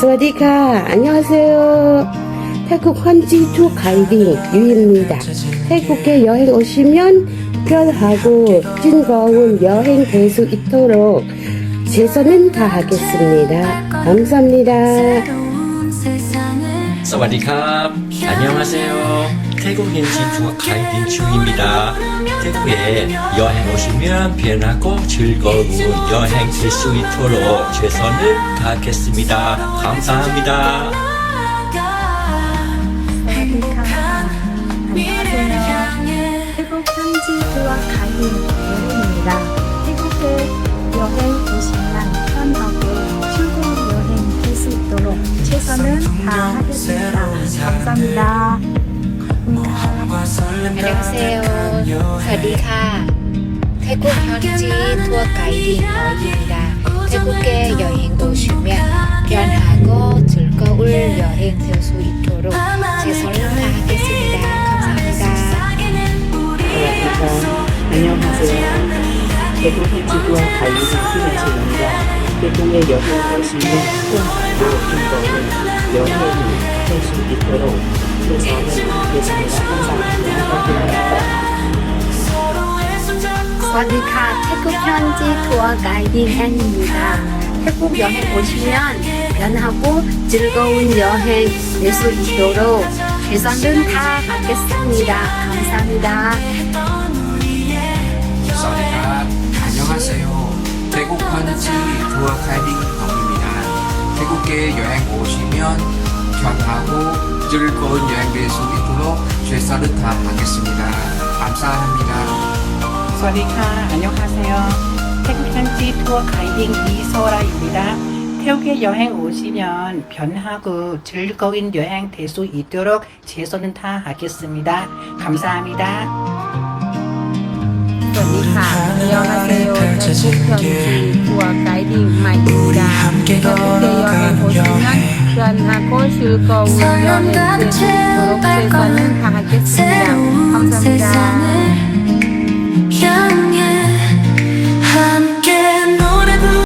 스와디카 안녕하세요. 태국 환지투 가이딩 유입니다. 태국에 여행 오시면 편하고 즐거운 여행 될수 있도록 최선은 다하겠습니다. 감사합니다. 사와디캅 안녕하세요. 태국인지 중국 가이드 중입니다. 태국에 여행 오시면 편하고 즐거운 여행 될 수 있도록 최선을 다하겠습니다. 감사합니다. 안녕하세요 태국 현지 수학 가이드 예훈입니다. 태국에 추천은 다 하겠습니다. 감사합니다. 안녕하세요. 사디카. 태국 현지 투어 가이드 너입니다. 태국에 여행 오시면 편하고 즐거울 여행 될 수 있도록 최선을 다하겠습니다. 감사합니다. 안녕하세요. 대구 현지 투어 가이드 김혜진입니다. 최종의 여행을 할 수 있는 큰 모든 거는 여행이 할 수 있도록 최선을 다하겠습니다. 항상 부탁드립니다. 태국 현지 투어 가이드 헨입니다. 태국 여행 오시면 편하고 즐거운 여행 될 수 있도록 최선을 다하겠습니다. 감사합니다. 푸드와 클라이밍 경입니다 태국에 여행 오시면 경하고 즐거운 여행 될 수 있도록 최선을 다하겠습니다. 감사합니다. 소리카 안녕하세요. 태국 현지 투어 가이딩 이소라입니다. 태국에 여행 오시면 변하고 즐거운 여행 될 수 있도록 최선은 다하겠습니다. 감사합니다. 안녕하세요. 태국 현지 가이딩 마이입니다. 태국에 여행 편하고 즐거운 여행 최선을 다하겠습니다.